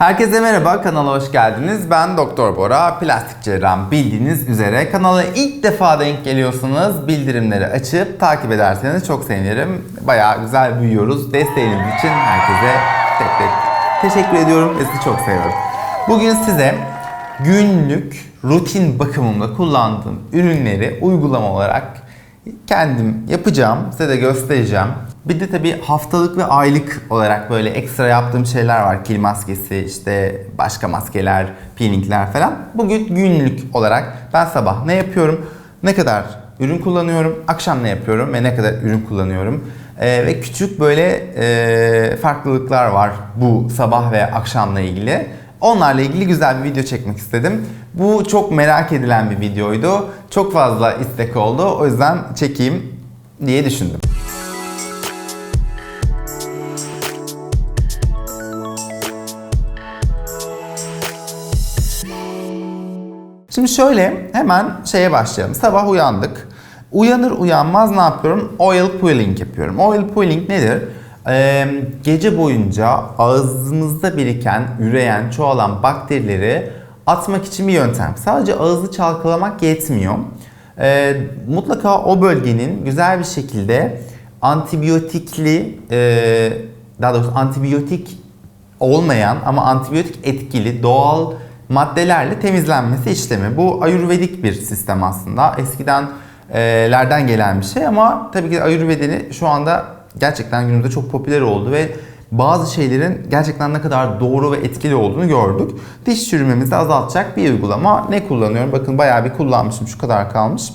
Herkese merhaba, kanala hoş geldiniz. Ben Doktor Bora, plastik cerrahım bildiğiniz üzere. Kanala ilk defa denk geliyorsanız bildirimleri açıp takip ederseniz çok sevinirim. Bayağı güzel büyüyoruz. Desteğiniz için herkese tek tek teşekkür ediyorum ve sizi çok seviyorum. Bugün size günlük rutin bakımımda kullandığım ürünleri uygulama olarak kendim yapacağım, size de göstereceğim. Bir de tabii haftalık ve aylık olarak böyle ekstra yaptığım şeyler var. Kil maskesi, işte başka maskeler, peelingler falan. Bugün günlük olarak ben sabah ne yapıyorum, ne kadar ürün kullanıyorum, akşam ne yapıyorum ve ne kadar ürün kullanıyorum. Ee, ve küçük böyle e, farklılıklar var bu sabah ve akşamla ilgili. Onlarla ilgili güzel bir video çekmek istedim. Bu çok merak edilen bir videoydu. Çok fazla istek oldu. O yüzden çekeyim diye düşündüm. Şimdi şöyle hemen şeye başlayalım. Sabah uyandık. Uyanır uyanmaz ne yapıyorum? Oil pulling yapıyorum. Oil pulling nedir? Ee, gece boyunca ağzımızda biriken, üreyen, çoğalan bakterileri atmak için bir yöntem. Sadece ağızı çalkalamak yetmiyor. Ee, mutlaka o bölgenin güzel bir şekilde antibiyotikli, e, daha doğrusu antibiyotik olmayan ama antibiyotik etkili doğal maddelerle temizlenmesi işlemi. Bu ayurvedik bir sistem aslında. Eskiden e, lerden gelen bir şey ama tabii ki ayurvedini şu anda gerçekten günümüzde çok popüler oldu ve bazı şeylerin gerçekten ne kadar doğru ve etkili olduğunu gördük. Diş çürümemizi azaltacak bir uygulama. Ne kullanıyorum? Bakın bayağı bir kullanmışım. Şu kadar kalmış.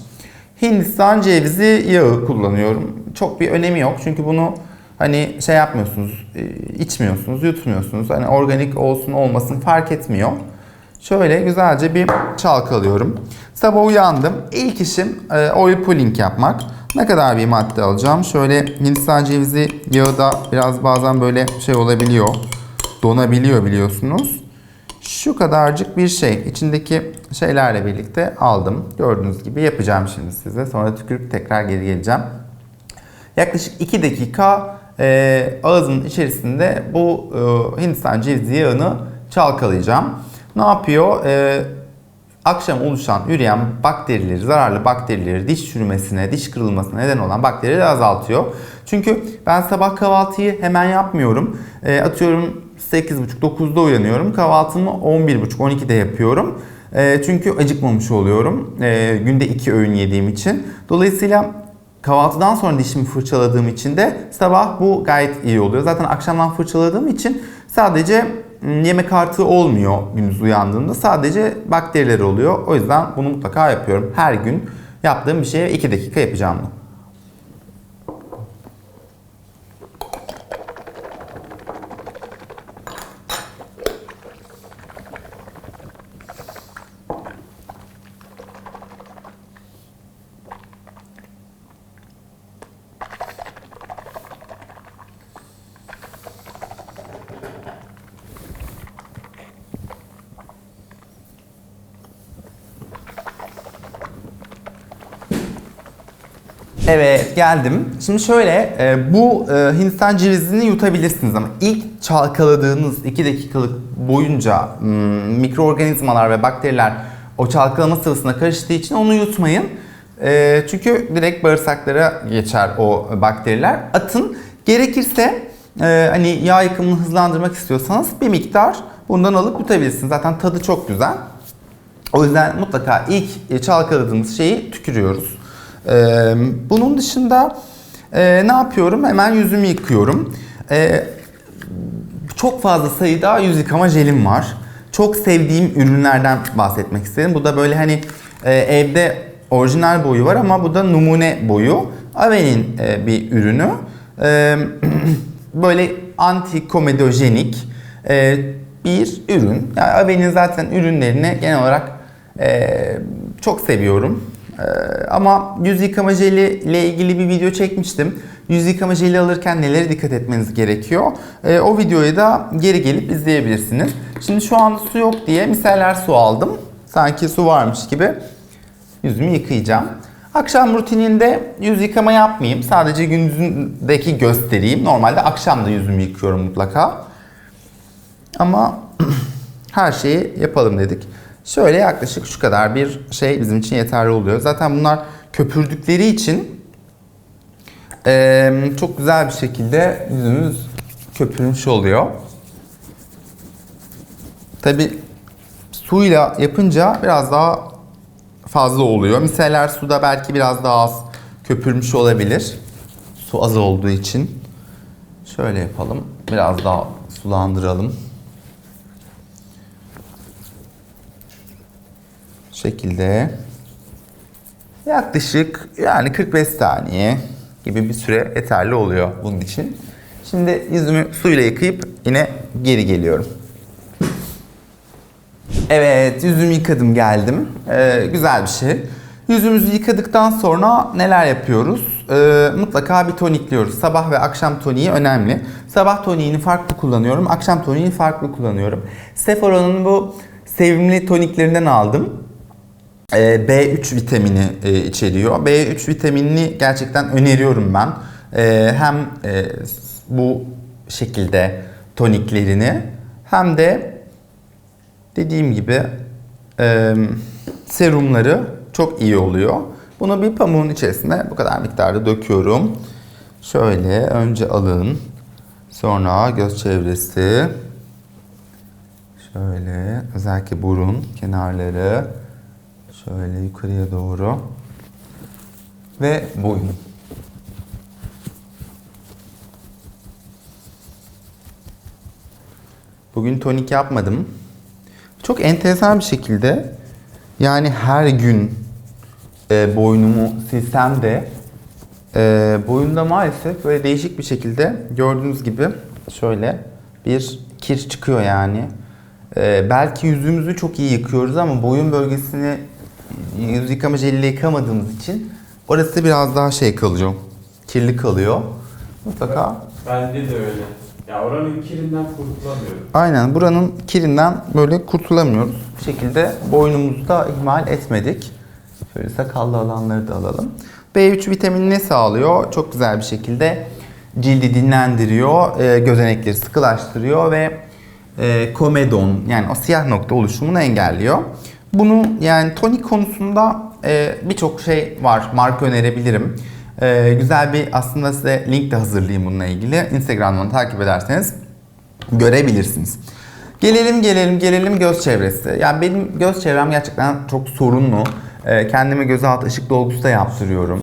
Hindistan cevizi yağı kullanıyorum. Çok bir önemi yok. Çünkü bunu hani şey yapmıyorsunuz, e, içmiyorsunuz, yutmuyorsunuz. Hani organik olsun olmasın fark etmiyor. Şöyle güzelce bir çalkalıyorum. Sabah uyandım. İlk işim e, oil pulling yapmak. Ne kadar bir madde alacağım? Şöyle Hindistan cevizi yağı da biraz bazen böyle şey olabiliyor. Donabiliyor biliyorsunuz. Şu kadarcık bir şey. İçindeki şeylerle birlikte aldım. Gördüğünüz gibi yapacağım şimdi size. Sonra tükürüp tekrar geri geleceğim. Yaklaşık 2 dakika e, ağzımın içerisinde bu e, Hindistan cevizi yağını çalkalayacağım. Ne yapıyor? E, akşam oluşan üreyen bakterileri, zararlı bakterileri diş çürümesine, diş kırılmasına neden olan bakterileri azaltıyor. Çünkü ben sabah kahvaltıyı hemen yapmıyorum. E, atıyorum 8.30-9'da uyanıyorum. Kahvaltımı 11.30-12'de yapıyorum. E, çünkü acıkmamış oluyorum. E, günde 2 öğün yediğim için. Dolayısıyla Kahvaltıdan sonra dişimi fırçaladığım için de sabah bu gayet iyi oluyor. Zaten akşamdan fırçaladığım için sadece yemek artığı olmuyor gündüz uyandığımda. Sadece bakteriler oluyor. O yüzden bunu mutlaka yapıyorum. Her gün yaptığım bir şeye 2 dakika yapacağım bunu. Evet geldim. Şimdi şöyle e, bu e, Hindistan cevizini yutabilirsiniz ama ilk çalkaladığınız 2 dakikalık boyunca m, mikroorganizmalar ve bakteriler o çalkalama sıvısına karıştığı için onu yutmayın. E, çünkü direkt bağırsaklara geçer o bakteriler. Atın. Gerekirse hani yağ yakımını hızlandırmak istiyorsanız bir miktar bundan alıp yutabilirsiniz. Zaten tadı çok güzel. O yüzden mutlaka ilk çalkaladığımız şeyi tükürüyoruz. Ee, bunun dışında e, ne yapıyorum? Hemen yüzümü yıkıyorum. Ee, çok fazla sayıda yüz yıkama jelim var. Çok sevdiğim ürünlerden bahsetmek istedim. Bu da böyle hani e, evde orijinal boyu var ama bu da numune boyu. Ave'nin e, bir ürünü. E, böyle antikomedojenik e, bir ürün. Yani Ave'nin zaten ürünlerini genel olarak e, çok seviyorum. Ee, ama yüz yıkama jeli ile ilgili bir video çekmiştim. Yüz yıkama jeli alırken nelere dikkat etmeniz gerekiyor? Ee, o videoyu da geri gelip izleyebilirsiniz. Şimdi şu anda su yok diye miseller su aldım. Sanki su varmış gibi yüzümü yıkayacağım. Akşam rutininde yüz yıkama yapmayayım. Sadece gündüzündeki göstereyim. Normalde akşam da yüzümü yıkıyorum mutlaka. Ama her şeyi yapalım dedik. Şöyle yaklaşık şu kadar bir şey bizim için yeterli oluyor. Zaten bunlar köpürdükleri için eee, çok güzel bir şekilde yüzümüz köpürmüş oluyor. Tabi suyla yapınca biraz daha fazla oluyor. Miseller suda belki biraz daha az köpürmüş olabilir. Su az olduğu için. Şöyle yapalım. Biraz daha sulandıralım. Şekilde yaklaşık yani 45 saniye gibi bir süre yeterli oluyor bunun için. Şimdi yüzümü suyla yıkayıp yine geri geliyorum. Evet, yüzümü yıkadım geldim. Ee, güzel bir şey. Yüzümüzü yıkadıktan sonra neler yapıyoruz? Ee, mutlaka bir tonikliyoruz. Sabah ve akşam toniği önemli. Sabah toniğini farklı kullanıyorum, akşam toniğini farklı kullanıyorum. Sephora'nın bu sevimli toniklerinden aldım. Ee, B3 vitamini e, içeriyor. B3 vitaminini gerçekten öneriyorum ben. Ee, hem e, bu şekilde toniklerini hem de dediğim gibi e, serumları çok iyi oluyor. Bunu bir pamuğun içerisine bu kadar miktarda döküyorum. Şöyle önce alın. Sonra göz çevresi. Şöyle özellikle burun kenarları. Şöyle yukarıya doğru. Ve boyun. Bugün tonik yapmadım. Çok enteresan bir şekilde yani her gün e, boynumu silsem de e, boyunda maalesef böyle değişik bir şekilde gördüğünüz gibi şöyle bir kir çıkıyor yani. E, belki yüzümüzü çok iyi yıkıyoruz ama boyun bölgesini yüz yıkama jeliyle yıkamadığımız için orası biraz daha şey kalıyor. Kirli kalıyor. Mutlaka Bende de öyle. Ya oranın kirinden kurtulamıyorum. Aynen buranın kirinden böyle kurtulamıyoruz. Bir şekilde boynumuzu da ihmal etmedik. Şöyle sakallı alanları da alalım. B3 vitamini ne sağlıyor? Çok güzel bir şekilde cildi dinlendiriyor, e, gözenekleri sıkılaştırıyor ve e, komedon yani o siyah nokta oluşumunu engelliyor. Bunun yani tonik konusunda e, birçok şey var. Marka önerebilirim. E, güzel bir aslında size link de hazırlayayım bununla ilgili. Instagram'dan takip ederseniz görebilirsiniz. Gelelim gelelim gelelim göz çevresi. Yani benim göz çevrem gerçekten çok sorunlu. E, kendime gözaltı ışık dolgusu da yaptırıyorum.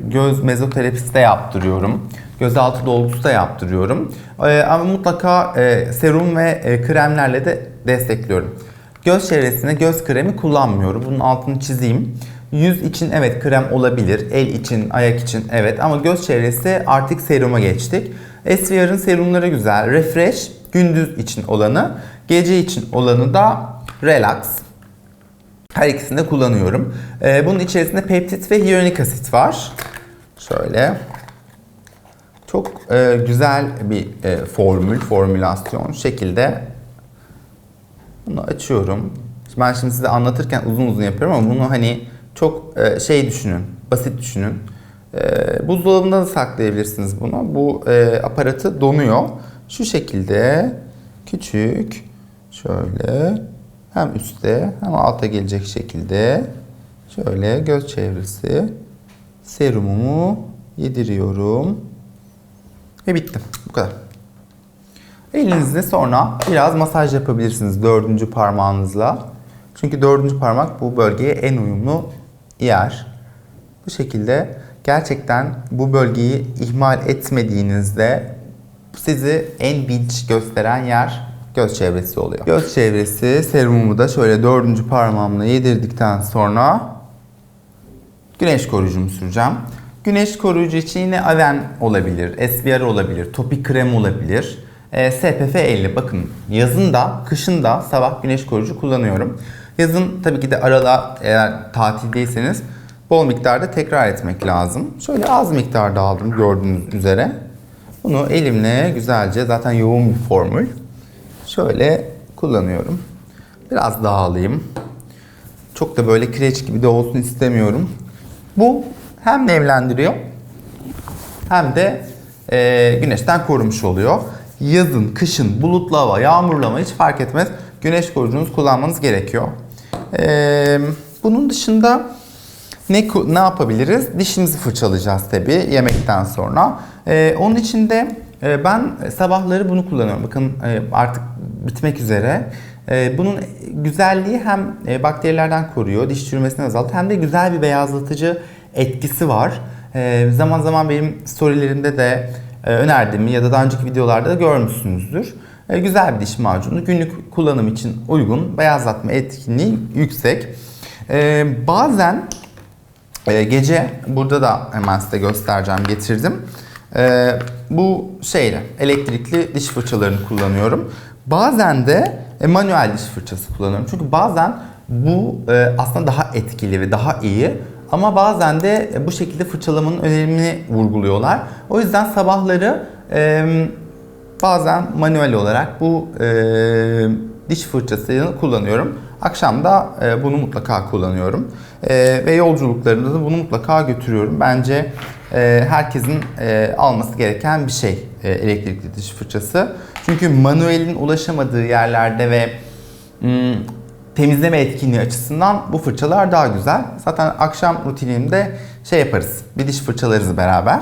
Göz mezoterapisi de yaptırıyorum. Gözaltı dolgusu da yaptırıyorum. Ee, ama mutlaka e, serum ve e, kremlerle de destekliyorum. Göz çevresine göz kremi kullanmıyorum. Bunun altını çizeyim. Yüz için evet krem olabilir. El için, ayak için evet. Ama göz çevresi artık seruma geçtik. SVR'ın serumları güzel. Refresh gündüz için olanı. Gece için olanı da Relax. Her ikisini de kullanıyorum. Ee, bunun içerisinde peptit ve hyaluronik asit var. Şöyle. Çok e, güzel bir e, formül, formülasyon şekilde bunu açıyorum. Ben şimdi size anlatırken uzun uzun yapıyorum ama bunu hani çok e, şey düşünün, basit düşünün. E, buzdolabında da saklayabilirsiniz bunu. Bu e, aparatı donuyor. Şu şekilde küçük şöyle hem üstte hem alta gelecek şekilde şöyle göz çevresi serumumu yediriyorum. Ve bitti. Bu kadar. Elinizle sonra biraz masaj yapabilirsiniz dördüncü parmağınızla. Çünkü dördüncü parmak bu bölgeye en uyumlu yer. Bu şekilde gerçekten bu bölgeyi ihmal etmediğinizde sizi en dinç gösteren yer göz çevresi oluyor. Göz çevresi serumumu da şöyle dördüncü parmağımla yedirdikten sonra güneş koruyucumu süreceğim. Güneş koruyucu için yine Aven olabilir, SPR olabilir, topik krem olabilir. E, SPF 50. Bakın yazın da kışın da sabah güneş koruyucu kullanıyorum. Yazın tabii ki de arada eğer tatildeyseniz bol miktarda tekrar etmek lazım. Şöyle az miktarda aldım gördüğünüz üzere. Bunu elimle güzelce zaten yoğun bir formül. Şöyle kullanıyorum. Biraz daha alayım. Çok da böyle kireç gibi de olsun istemiyorum. Bu hem nemlendiriyor hem de e, güneşten korumuş oluyor. Yazın, kışın, bulutlu hava, yağmurlu hava hiç fark etmez. Güneş koruyucunuzu kullanmanız gerekiyor. Ee, bunun dışında ne ne yapabiliriz? Dişimizi fırçalayacağız tabii yemekten sonra. Ee, onun için de e, ben sabahları bunu kullanıyorum. Bakın e, artık bitmek üzere. E, bunun güzelliği hem e, bakterilerden koruyor, diş çürümesini azaltıyor hem de güzel bir beyazlatıcı etkisi var. E, zaman zaman benim storylerimde de önerdiğimi ya da daha önceki videolarda da görmüşsünüzdür. E, güzel bir diş macunu. Günlük kullanım için uygun. Beyazlatma etkinliği yüksek. E, bazen e, gece burada da hemen size göstereceğim getirdim. Bu şeyle elektrikli diş fırçalarını kullanıyorum. Bazen de e, manuel diş fırçası kullanıyorum. Çünkü bazen bu e, aslında daha etkili ve daha iyi. Ama bazen de e, bu şekilde fırçalamanın önemini vurguluyorlar. O yüzden sabahları e, bazen manuel olarak bu e, diş fırçasını kullanıyorum. Akşam da e, bunu mutlaka kullanıyorum. E, ve yolculuklarımda da bunu mutlaka götürüyorum. Bence e, herkesin e, alması gereken bir şey e, elektrikli diş fırçası. Çünkü manuelin ulaşamadığı yerlerde ve hmm, temizleme etkinliği açısından bu fırçalar daha güzel. Zaten akşam rutinimde şey yaparız. Bir diş fırçalarız beraber.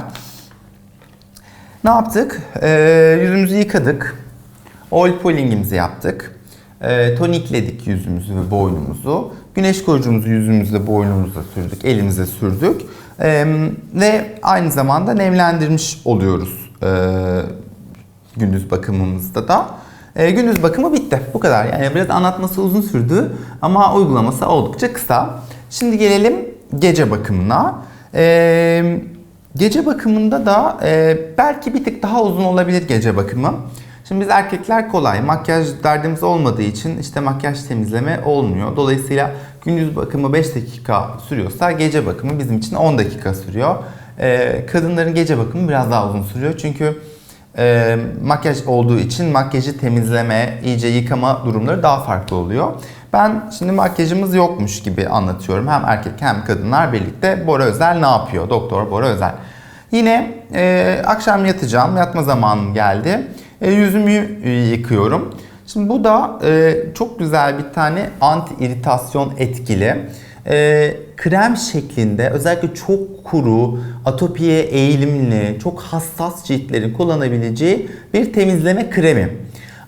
Ne yaptık? Ee, yüzümüzü yıkadık. Oil peelingimizi yaptık. Ee, tonikledik yüzümüzü ve boynumuzu. Güneş koruyucumuzu yüzümüzde, boynumuzda sürdük, elimize sürdük. Ee, ve aynı zamanda nemlendirmiş oluyoruz ee, gündüz bakımımızda da. Ee, gündüz bakımı bitti. Bu kadar. Yani biraz anlatması uzun sürdü ama uygulaması oldukça kısa. Şimdi gelelim gece bakımına. Ee, gece bakımında da e, belki bir tık daha uzun olabilir gece bakımı. Şimdi biz erkekler kolay. Makyaj derdimiz olmadığı için işte makyaj temizleme olmuyor. Dolayısıyla gündüz bakımı 5 dakika sürüyorsa gece bakımı bizim için 10 dakika sürüyor. Ee, kadınların gece bakımı biraz daha uzun sürüyor. Çünkü e, makyaj olduğu için makyajı temizleme, iyice yıkama durumları daha farklı oluyor. Ben şimdi makyajımız yokmuş gibi anlatıyorum. Hem erkek hem kadınlar birlikte Bora Özel ne yapıyor? Doktor Bora Özel. Yine e, akşam yatacağım. Yatma zamanım geldi. E, yüzümü yıkıyorum. Şimdi bu da e, çok güzel bir tane anti iritasyon etkili. E, krem şeklinde özellikle çok kuru, atopiye eğilimli, çok hassas ciltlerin kullanabileceği bir temizleme kremi.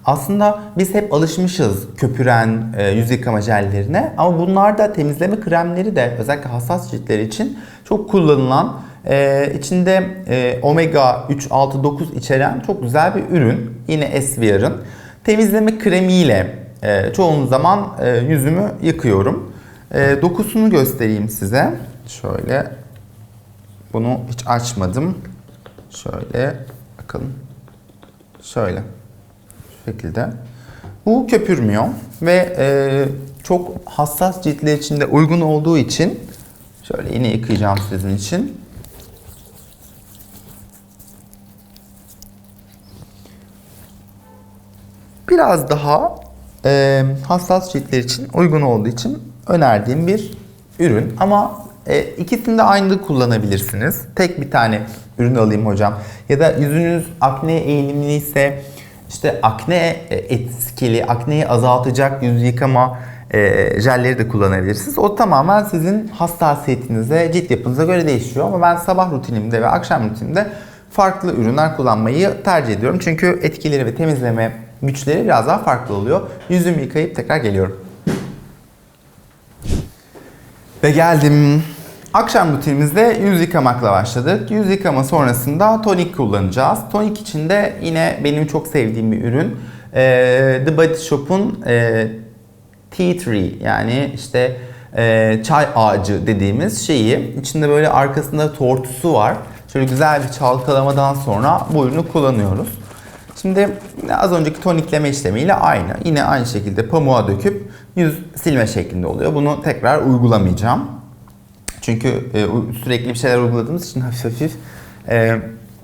Aslında biz hep alışmışız köpüren e, yüz yıkama jellerine ama bunlar da temizleme kremleri de özellikle hassas ciltler için çok kullanılan e, içinde e, omega 3, 6, 9 içeren çok güzel bir ürün. Yine Esviar'ın temizleme kremiyle e, çoğun zaman e, yüzümü yıkıyorum. E, dokusunu göstereyim size. Şöyle bunu hiç açmadım. Şöyle bakalım. Şöyle şu şekilde. Bu köpürmüyor ve e, çok hassas ciltler için de uygun olduğu için şöyle yine yıkayacağım sizin için. Biraz daha e, hassas ciltler için uygun olduğu için önerdiğim bir ürün ama e, ikisini de aynı kullanabilirsiniz. Tek bir tane ürün alayım hocam. Ya da yüzünüz akne eğilimliyse işte akne e, etkili, akneyi azaltacak yüz yıkama e, jelleri de kullanabilirsiniz. O tamamen sizin hassasiyetinize, cilt yapınıza göre değişiyor. Ama ben sabah rutinimde ve akşam rutinimde farklı ürünler kullanmayı tercih ediyorum. Çünkü etkileri ve temizleme güçleri biraz daha farklı oluyor. Yüzümü yıkayıp tekrar geliyorum. Ve geldim. Akşam rutinimizde yüz yıkamakla başladık. Yüz yıkama sonrasında tonik kullanacağız. Tonik için de yine benim çok sevdiğim bir ürün. Ee, The Body Shop'un e, Tea Tree yani işte e, çay ağacı dediğimiz şeyi. İçinde böyle arkasında tortusu var. Şöyle güzel bir çalkalamadan sonra bu ürünü kullanıyoruz. Şimdi az önceki tonikleme işlemiyle aynı. Yine aynı şekilde pamuğa döküp yüz silme şeklinde oluyor. Bunu tekrar uygulamayacağım. Çünkü e, sürekli bir şeyler uyguladığımız için hafif hafif e,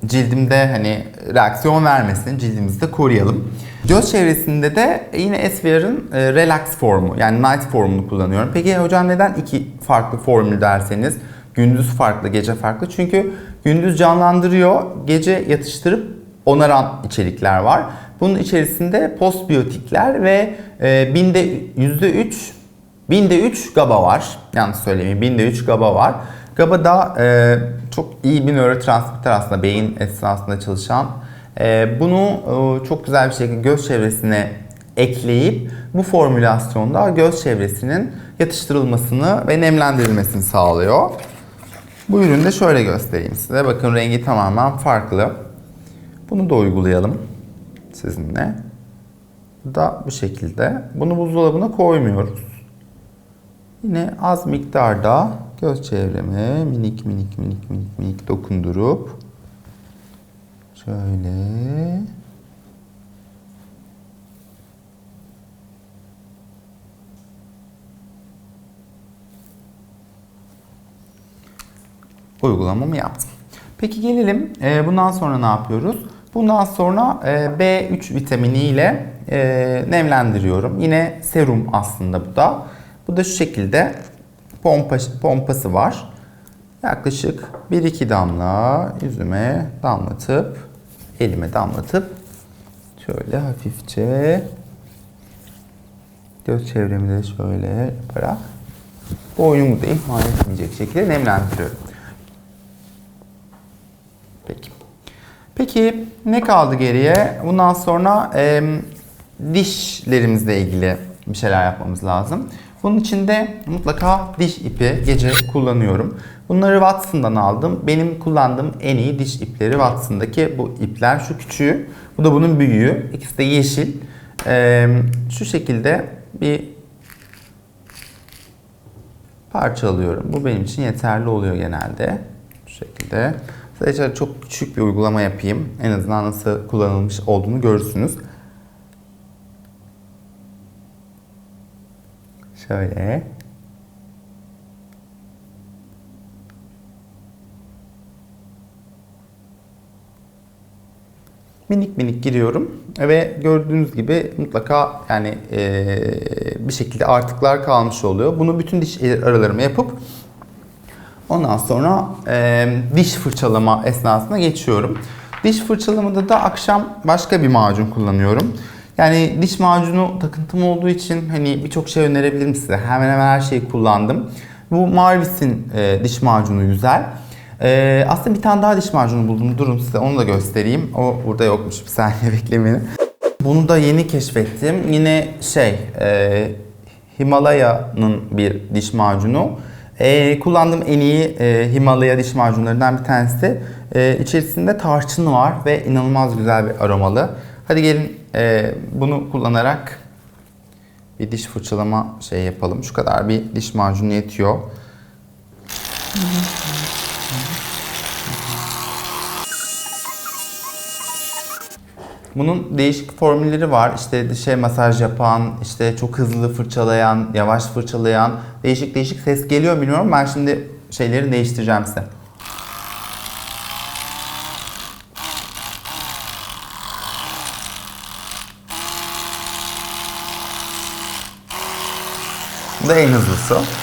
cildimde hani reaksiyon vermesin, cildimizi de koruyalım. Göz çevresinde de yine Esviar'ın e, Relax formu yani Night formunu kullanıyorum. Peki hocam neden iki farklı formül derseniz? Gündüz farklı, gece farklı. Çünkü gündüz canlandırıyor, gece yatıştırıp onaran içerikler var. Bunun içerisinde postbiyotikler ve e, binde %3 Binde 3 GABA var. Yanlış söylemeyeyim. Binde 3 GABA var. GABA da e, çok iyi bir nörotransmitter aslında beyin esnasında çalışan. E, bunu e, çok güzel bir şekilde göz çevresine ekleyip bu formülasyonda göz çevresinin yatıştırılmasını ve nemlendirilmesini sağlıyor. Bu ürünü de şöyle göstereyim size. Bakın rengi tamamen farklı. Bunu da uygulayalım sizinle. Da bu şekilde. Bunu buzdolabına koymuyoruz. Yine az miktarda göz çevreme minik minik minik minik minik dokundurup şöyle uygulamamı yaptım. Peki gelelim bundan sonra ne yapıyoruz? Bundan sonra e, B3 vitaminiyle e, nemlendiriyorum. Yine serum aslında bu da. Bu da şu şekilde pompa, pompası var. Yaklaşık 1-2 damla yüzüme damlatıp elime damlatıp şöyle hafifçe göz çevremi de şöyle yaparak boynumu da ihmal etmeyecek şekilde nemlendiriyorum. Peki. Peki ne kaldı geriye? Bundan sonra e, dişlerimizle ilgili bir şeyler yapmamız lazım. Bunun için de mutlaka diş ipi gece kullanıyorum. Bunları Watson'dan aldım. Benim kullandığım en iyi diş ipleri Watson'daki bu ipler. Şu küçüğü, bu da bunun büyüğü. İkisi de yeşil. E, şu şekilde bir parça alıyorum. Bu benim için yeterli oluyor genelde. Bu şekilde. Sadece çok küçük bir uygulama yapayım. En azından nasıl kullanılmış olduğunu görürsünüz. Şöyle. Minik minik giriyorum ve gördüğünüz gibi mutlaka yani eee, bir şekilde artıklar kalmış oluyor. Bunu bütün diş aralarıma yapıp Ondan sonra e, diş fırçalama esnasına geçiyorum. Diş fırçalamada da akşam başka bir macun kullanıyorum. Yani diş macunu takıntım olduğu için hani birçok şey önerebilirim size. Hemen hemen her şeyi kullandım. Bu Marvis'in e, diş macunu güzel. E, aslında bir tane daha diş macunu buldum. Durun size onu da göstereyim. O burada yokmuş. Bir saniye beklemeyin. Bunu da yeni keşfettim. Yine şey, e, Himalaya'nın bir diş macunu. Ee, kullandığım en iyi e, Himalaya diş macunlarından bir tanesi. Ee, içerisinde tarçın var ve inanılmaz güzel bir aromalı. Hadi gelin e, bunu kullanarak bir diş fırçalama şey yapalım. Şu kadar bir diş macunu yetiyor. Bunun değişik formülleri var. İşte dişe masaj yapan, işte çok hızlı fırçalayan, yavaş fırçalayan, değişik değişik ses geliyor bilmiyorum. Ben şimdi şeyleri değiştireceğim size. Bu da en hızlısı.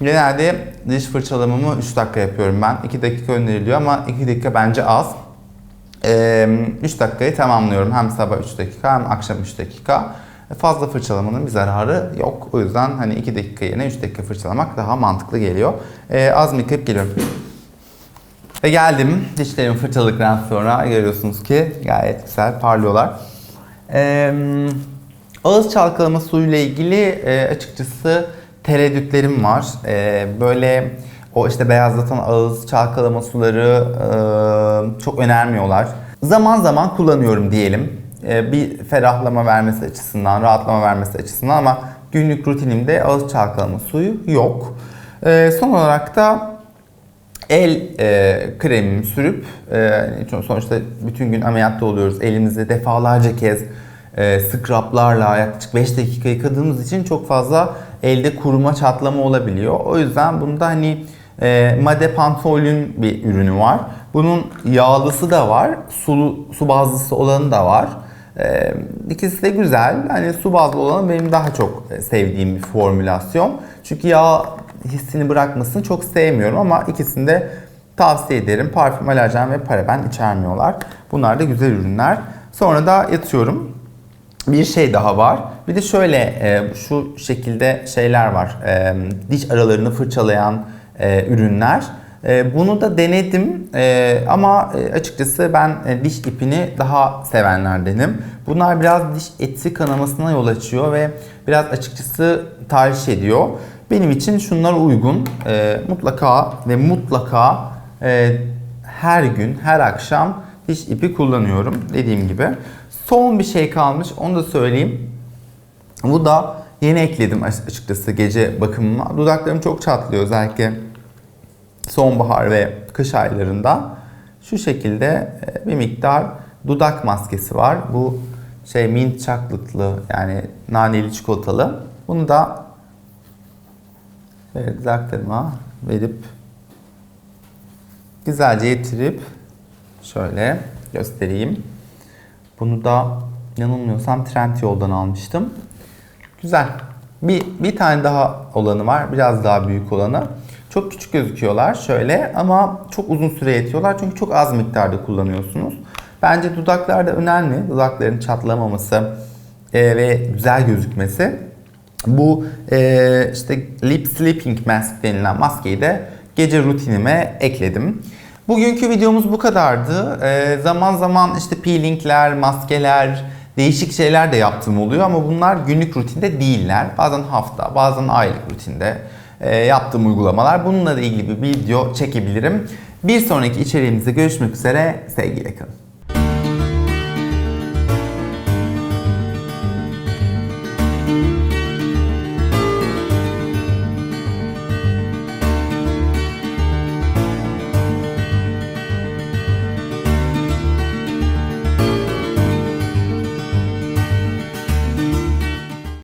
Genelde diş fırçalamamı 3 dakika yapıyorum ben. 2 dakika öneriliyor ama 2 dakika bence az. 3 dakikayı tamamlıyorum. Hem sabah 3 dakika hem akşam 3 dakika. Fazla fırçalamanın bir zararı yok. O yüzden hani 2 dakika yerine 3 dakika fırçalamak daha mantıklı geliyor. Ee, az mı yıkayıp geliyorum. Ve geldim. Dişlerimi fırçaladıktan sonra görüyorsunuz ki gayet güzel parlıyorlar. Ee, ağız çalkalama suyuyla ilgili e, açıkçası tereddütlerim var. Ee, böyle o işte beyazlatan ağız çalkalama suları e, çok önermiyorlar. Zaman zaman kullanıyorum diyelim. Ee, bir ferahlama vermesi açısından, rahatlama vermesi açısından ama günlük rutinimde ağız çalkalama suyu yok. Ee, son olarak da el e, kremimi sürüp e, sonuçta bütün gün ameliyatta oluyoruz. Elimizi defalarca kez e, scrublarla yaklaşık 5 dakika yıkadığımız için çok fazla elde kuruma çatlama olabiliyor. O yüzden bunda hani e, Made Pantol'ün bir ürünü var. bunun yağlısı da var, su, su bazlısı olanı da var. Ee, ikisi de güzel. Hani su bazlı olanı benim daha çok e, sevdiğim bir formülasyon. Çünkü yağ hissini bırakmasını çok sevmiyorum ama ikisini de tavsiye ederim. Parfüm, alerjen ve paraben içermiyorlar. Bunlar da güzel ürünler. Sonra da yatıyorum. Bir şey daha var. Bir de şöyle e, şu şekilde şeyler var. E, diş aralarını fırçalayan e, ürünler. E, bunu da denedim E, ama e, açıkçası ben e, diş ipini daha sevenlerdenim. Bunlar biraz diş eti kanamasına yol açıyor ve biraz açıkçası tahriş ediyor. Benim için şunlar uygun. E, mutlaka ve mutlaka e, her gün, her akşam diş ipi kullanıyorum dediğim gibi. Son bir şey kalmış onu da söyleyeyim. Bu da yeni ekledim aç- açıkçası gece bakımıma. Dudaklarım çok çatlıyor özellikle sonbahar ve kış aylarında. Şu şekilde e, bir miktar dudak maskesi var. Bu şey mint chocolate'lı yani naneli çikolatalı. Bunu da evet, dudaklarıma verip güzelce yetirip şöyle göstereyim. Bunu da yanılmıyorsam Trendyol'dan almıştım. Güzel. Bir, bir tane daha olanı var. Biraz daha büyük olanı. Çok küçük gözüküyorlar şöyle ama çok uzun süre yetiyorlar çünkü çok az miktarda kullanıyorsunuz. Bence dudaklarda önemli. Dudakların çatlamaması e, ve güzel gözükmesi. Bu e, işte lip sleeping mask denilen maskeyi de gece rutinime ekledim. Bugünkü videomuz bu kadardı. E, zaman zaman işte peelingler, maskeler, değişik şeyler de yaptığım oluyor ama bunlar günlük rutinde değiller. Bazen hafta, bazen aylık rutinde e, yaptığım uygulamalar. Bununla da ilgili bir video çekebilirim. Bir sonraki içeriğimizde görüşmek üzere. Sevgiyle kalın.